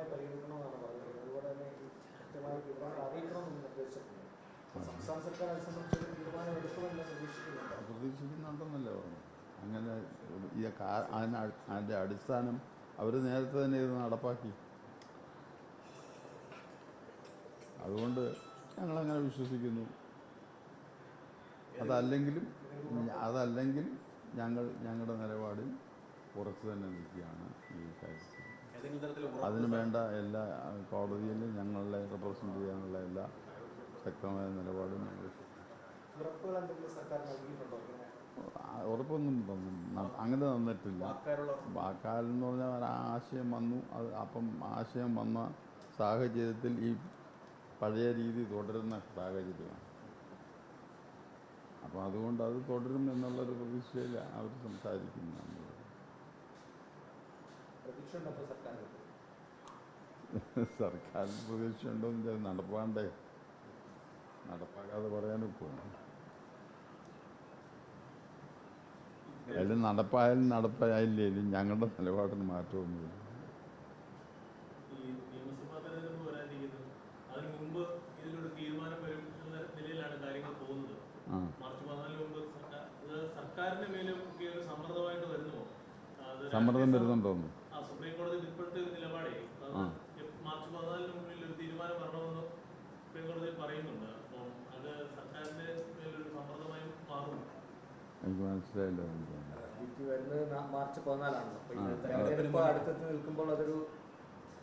ഗൗരവമായി പരിഗണിക്കണമെന്നാണ് പറയുന്നത്. അതുപോലെ തന്നെ കൃത്യമായ തീരുമാനം അറിയിക്കണമെന്ന് നിർദ്ദേശിച്ചിട്ടുണ്ട്. സംസ്ഥാന സർക്കാർ അത് സംബന്ധിച്ചൊരു തീരുമാനം എടുക്കുമെന്ന് പ്രതീക്ഷിക്കുന്നുണ്ട്. പ്രതീക്ഷിക്കുന്നുണ്ടെന്നല്ലേ പറഞ്ഞു അങ്ങനെ ഈ അതിന്റെ അടിസ്ഥാനം അവർ നേരത്തെ തന്നെ ഇത് നടപ്പാക്കി. അതുകൊണ്ട് ഞങ്ങളങ്ങനെ വിശ്വസിക്കുന്നു. അതല്ലെങ്കിലും അതല്ലെങ്കിൽ ഞങ്ങൾ ഞങ്ങളുടെ നിലപാടിൽ പുറത്ത് തന്നെ നിൽക്കുകയാണ് ഈ കാര്യത്തിൽ. അതിന് വേണ്ട എല്ലാ കോടതിയിൽ ഞങ്ങളെ റെപ്രസെന്റ് ചെയ്യാനുള്ള എല്ലാ ശക്തമായ നിലപാടും ഞങ്ങൾ ആ, ഉറപ്പൊന്നും തന്നു അങ്ങനെ തന്നിട്ടില്ല. വാക്കാൽ എന്ന് പറഞ്ഞാൽ ഒരു ആശയം വന്നു അത് അപ്പം ആശയം വന്ന സാഹചര്യത്തിൽ ഈ പഴയ രീതി തുടരുന്ന സാഹചര്യമാണ്. അപ്പോൾ അതുകൊണ്ട് അത് തുടരും എന്നുള്ളൊരു പ്രതീക്ഷയിൽ അവർ സംസാരിക്കുന്നു. പ്രതീക്ഷ ഉണ്ടോ അപ്പോൾ സർക്കാരിന്? സർക്കാരിന് പ്രതീക്ഷയുണ്ടോ എന്ന് വെച്ചാൽ നടപ്പാണ്ടേ. നടപ്പാക്കാതെ പറയാനും പോകും അതിൽ നടപ്പായാലും നടപ്പായില്ലേലും ഞങ്ങളുടെ നിലപാടിന് മാറ്റമൊന്നുമില്ല. സമ്മർദ്ദം നിയമസഭാ തെരഞ്ഞെടുപ്പ് വരാനിരിക്കുന്നു അതിന് മുമ്പ് ഇതിലൊരു തീരുമാനം വരും എന്ന നിലയിലാണ് കാര്യങ്ങൾ പോകുന്നത് ആ മാർച്ച് പതിനാലിന് മുമ്പ് സർക്കാർ ഇത് സർക്കാരിന്റെ മേലും ഒക്കെ ഒരു സമ്മർദ്ദമായിട്ട് വരുന്നുവോ അത് സമ്മർദ്ദം രാഷ്ട്രീയ വരുന്നുണ്ടോന്ന് ആ സുപ്രീം കോടതി ഇപ്പോഴത്തെ ഒരു നിലപാടേ അത് ആ. മാർച്ച് പതിനാലിന് മുമ്പിൽ ഒരു തീരുമാനം വരണമെന്ന് സുപ്രീം കോടതി പറയുന്നുണ്ട്. അപ്പോൾ അത് സർക്കാരിന്റെ മേലൊരു സമ്മർദ്ദമായി മാറുന്നു എനിക്ക് മനസ്സിലായില്ല എനിക്ക് വിധി വരുന്നത് നാ- മാർച്ച് പതിനാലാണല്ലോ. അപ്പോൾ ആ, ഈ ആ. നിൽക്കുമ്പോൾ അതൊരു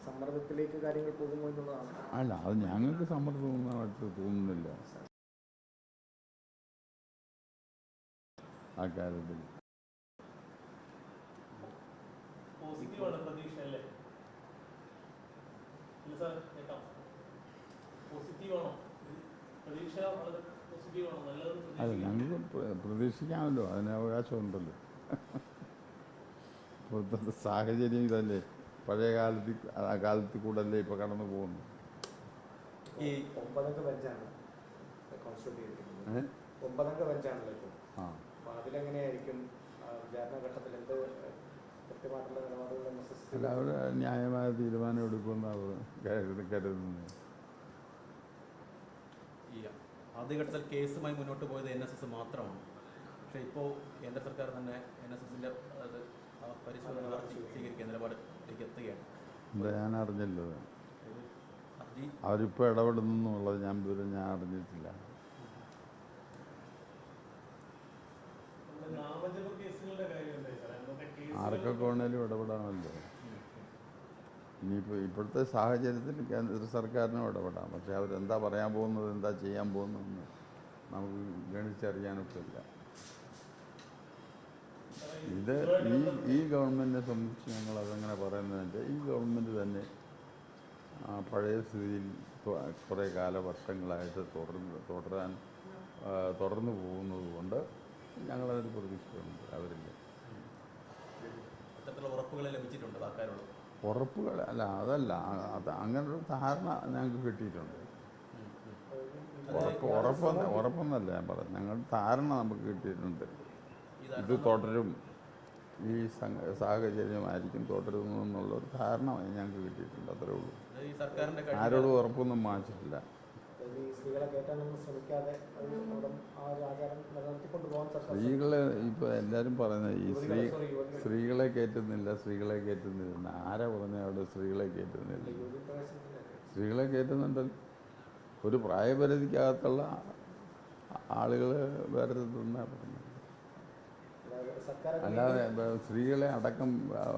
സമ്മർദ്ദത്തിലേക്ക് കാര്യങ്ങൾ പോകുമോ എന്നുള്ളതാണ്. അല്ല അത് ഞങ്ങൾക്ക് സമ്മർദ്ദമൊന്നുമായിട്ട് തോന്നുന്നില്ല. ആ കാര്യത്തിൽ. പോസിറ്റീവാണ് പ്രതീക്ഷ അല്ലേ ഇല്ല സാർ കേട്ടോ. പോസിറ്റീവാണോ? അല്ല ഞങ്ങൾക്ക് പ്ര- പ്രതീക്ഷിക്കാമല്ലോ. അതിന് അവകാശമുണ്ടല്ലോ. ഇപ്പോഴത്തെ സാഹചര്യം ഇതല്ലേ. പഴയ കാലത്ത് ആ കാലത്ത് കൂടല്ലേ ഇപ്പോൾ കടന്നു പോകുന്നു ഈ ഒമ്പതംഗ ബെഞ്ചാണ്? ഒമ്പതംഗ ബെഞ്ചാണല്ലോ ഇപ്പോൾ അതിലെങ്ങനെയായിരിക്കും എന്ത് കൃത്യമായിട്ടുള്ള നിലപാടുകൾ അല്ല അവർ ന്യായമായ തീരുമാനം എടുക്കുമെന്ന് അവർ കരുതി- കരുതുന്നത്. ഈ ആദ്യഘട്ടത്തിൽ കേസുമായി മുന്നോട്ട് പോയത് എൻ എസ് എസ് മാത്രമാണ്. പക്ഷേ ഇപ്പോൾ കേന്ദ്ര സർക്കാർ തന്നെ എൻ എസ് എസിന്റെ അത് ആ പരിശോധന ഹർജി സ്വീകരിക്കുന്ന നിലപാടിലേക്ക് എത്തുകയാണ്. ഞാൻ അറിഞ്ഞല്ലോ. അവരിപ്പോൾ ഇടപെടുന്നു എന്നുള്ളത് ഞാൻ വിവരം ഞാൻ അറിഞ്ഞിട്ടില്ല. ആർക്കൊക്കെ വേണേലും ഇടപെടാമല്ലോ. ഇനിയിപ്പോൾ ഇപ്പോഴത്തെ സാഹചര്യത്തിൽ കേന്ദ്ര സർക്കാരിനും ഇടപെടാം. പക്ഷേ അവരെന്താ പറയാൻ പോകുന്നത് എന്താ ചെയ്യാൻ പോകുന്നതെന്ന് നമുക്ക് ഗണിച്ചറിയാനൊക്കില്ല. ഇത് ഈ ഈ ഗവൺമെന്റിനെ സംബന്ധിച്ച് ഞങ്ങൾ അതെങ്ങനെ പറയുന്നതിന്റെ ഈ ഗവൺമെന്റ് തന്നെ പഴയ സ്ഥിതിയിൽ കുറേ കാല വർഷങ്ങളായിട്ട് തുടർന്ന് തുടരാൻ തുടർന്നു പോകുന്നത് കൊണ്ട് ഞങ്ങളതിന് പ്രതീക്ഷിച്ചിട്ടുണ്ട് അവരില്ല. ഉറപ്പുകളെ ലഭിച്ചിട്ടുണ്ട് സർക്കാരുള്ളത് ഉറപ്പുകൾ അല്ല അതല്ല. അത് അങ്ങനൊരു ധാരണ ഞങ്ങൾക്ക് കിട്ടിയിട്ടുണ്ട്. ഉറപ്പ് ഉറപ്പെന്ന് ഉറപ്പൊന്നല്ല ഞാൻ പറഞ്ഞു ഞങ്ങൾ ധാരണ നമുക്ക് കിട്ടിയിട്ടുണ്ട്. ഇത് തുടരും. ഈ സാഹചര്യമായിരിക്കും തുടരുന്നു ഒരു ധാരണ ഞങ്ങൾക്ക് കിട്ടിയിട്ടുണ്ട്. അത്രേ ഉള്ളൂ. ആരോടും ഉറപ്പൊന്നും അതായത് ഈ സ്ത്രീകളെ കയറ്റാനൊന്നും ശ്രമിക്കാതെ അത് അവിടെ ആ ഒരു ആചാരം നിലനിർത്തിക്കൊണ്ട് പോകാൻ സർക്കാർ സ്ത്രീകളെ ഇപ്പോൾ എല്ലാവരും പറയുന്നത് ഈ സ്ത്രീ. സ്ത്രീകളെ കയറ്റുന്നില്ല സ്ത്രീകളെ കയറ്റുന്നില്ല. ആരാ പറഞ്ഞ അവിടെ സ്ത്രീകളെ കയറ്റുന്നില്ല? സ്ത്രീകളെ കയറ്റുന്നുണ്ടല്ലോ ഒരു പ്രായപരിധിക്കകത്തുള്ള ആളുകൾ വേറെ തന്നെ സർക്കാർ അല്ലാതെ സ്ത്രീകളെ അടക്കം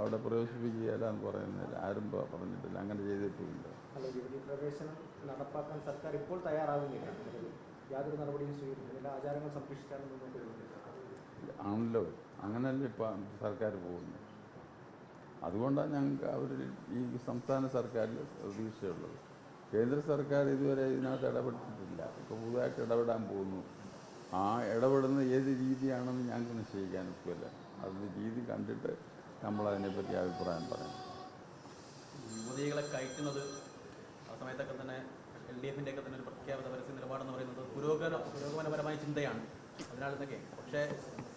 അവിടെ പ്രവേശിപ്പിക്കുകയല്ല എന്ന് പറയുന്നില്ല ആരും പറഞ്ഞിട്ടില്ല. അങ്ങനെ ചെയ്തിട്ടുമില്ല പ്രവേശനം നടപ്പാക്കാൻ സർക്കാർ ഇപ്പോൾ തയ്യാറാകുന്നില്ല. യാതൊരു നടപടിയും സ്വീകരിക്കുന്നില്ല. ആചാരങ്ങൾ സംരക്ഷിച്ചാണ് മുന്നോട്ട് പോകുന്നത് ആണല്ലോ. അങ്ങനല്ലേ ഇപ്പം സർക്കാർ പോകുന്നത്. അതുകൊണ്ടാണ് ഞങ്ങൾക്ക് അവർ ഈ സംസ്ഥാന സർക്കാരിൽ പ്രതീക്ഷയുള്ളത്. കേന്ദ്ര സർക്കാർ ഇതുവരെ ഇതിനകത്ത് ഇടപെട്ടിട്ടില്ല. ഇപ്പോൾ പുതുതായിട്ട് ഇടപെടാൻ പോകുന്നു. ആ ഇടപെടുന്ന ഏത് രീതിയാണെന്ന് ഞങ്ങൾക്ക് നിശ്ചയിക്കാൻ ഒക്കില്ല. അത് രീതി കണ്ടിട്ട് നമ്മൾ അതിനെപ്പറ്റി അഭിപ്രായം പറയാം. യുവതികളെ കയറ്റുന്നത് ആ സമയത്തൊക്കെ തന്നെ എൽ ഡി എഫിന്റെ ഒക്കെ തന്നെ ഒരു പ്രഖ്യാപിത പരസ്യ നിലപാടെന്ന് പറയുന്നത് പുരോഗമന പുരോഗമനപരമായ ചിന്തയാണ്. അതിനാൽ എന്നൊക്കെ പക്ഷേ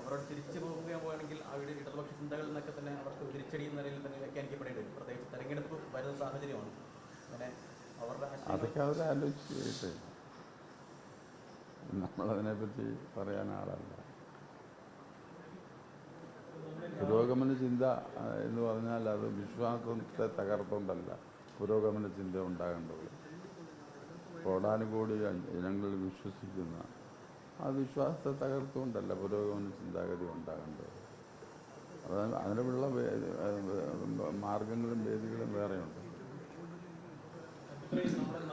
അവരോട് തിരിച്ചു പോവുകയാണെങ്കിൽ അവരുടെ ഇടതുപക്ഷ ചിന്തകളിൽ നിന്നൊക്കെ തന്നെ അവർക്ക് തിരിച്ചടി എന്ന നിലയിൽ തന്നെ വ്യാഖ്യാനിക്കപ്പെടേണ്ടി വരും. പ്രത്യേകിച്ച് തെരഞ്ഞെടുപ്പ് വരുന്ന സാഹചര്യമാണ്. അങ്ങനെ അവരുടെ അതൊക്കെ നമ്മളതിനെപ്പറ്റി പറയാൻ ആളല്ല. പുരോഗമന ചിന്ത എന്ന് പറഞ്ഞാൽ അത് വിശ്വാസത്തെ തകർത്തുകൊണ്ടല്ല പുരോഗമന ചിന്ത ഉണ്ടാകേണ്ടത്. കോടാനുകോടി ജനങ്ങൾ വിശ്വസിക്കുന്ന ആ വിശ്വാസത്തെ തകർത്തുകൊണ്ടല്ല പുരോഗമന ചിന്താഗതി ഉണ്ടാകേണ്ടത്. അത് അതിനുള്ള മാർഗങ്ങളും വേദികളും വേറെയുണ്ട്.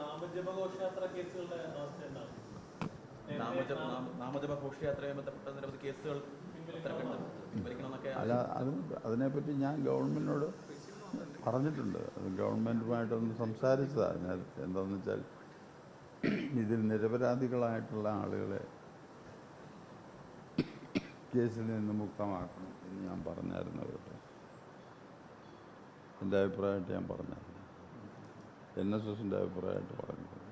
നാമജപഘോഷയാത്ര കേസുകളുടെ അവസ്ഥ എന്താണ്? നിരവധി കേസുകൾ അല്ല അത് അതിനെപ്പറ്റി ഞാൻ ഗവൺമെന്റിനോട് പറഞ്ഞിട്ടുണ്ട്. ഗവൺമെന്റുമായിട്ടൊന്ന് സംസാരിച്ചതാണ് നേരത്തെ എന്താണെന്ന് വെച്ചാൽ ഇതിൽ നിരപരാധികളായിട്ടുള്ള ആളുകളെ കേസിൽ നിന്ന് മുക്തമാക്കണം എന്ന് ഞാൻ പറഞ്ഞായിരുന്നു അവരുടെ. എന്റെ അഭിപ്രായമായിട്ട് ഞാൻ പറഞ്ഞായിരുന്നു. എൻ എസ് എസിന്റെ അഭിപ്രായമായിട്ട് പറഞ്ഞിട്ടുണ്ട്.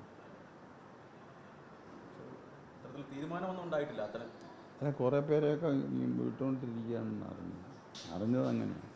ഇത്തരത്തിൽ തീരുമാനമൊന്നും ഉണ്ടായിട്ടില്ല. അത്തരം അല്ല കുറേ പേരെയൊക്കെ വിട്ടുകൊണ്ടിരിക്കുകയാണെന്ന് അറിഞ്ഞു. അറിഞ്ഞത് അങ്ങനെയാണ്.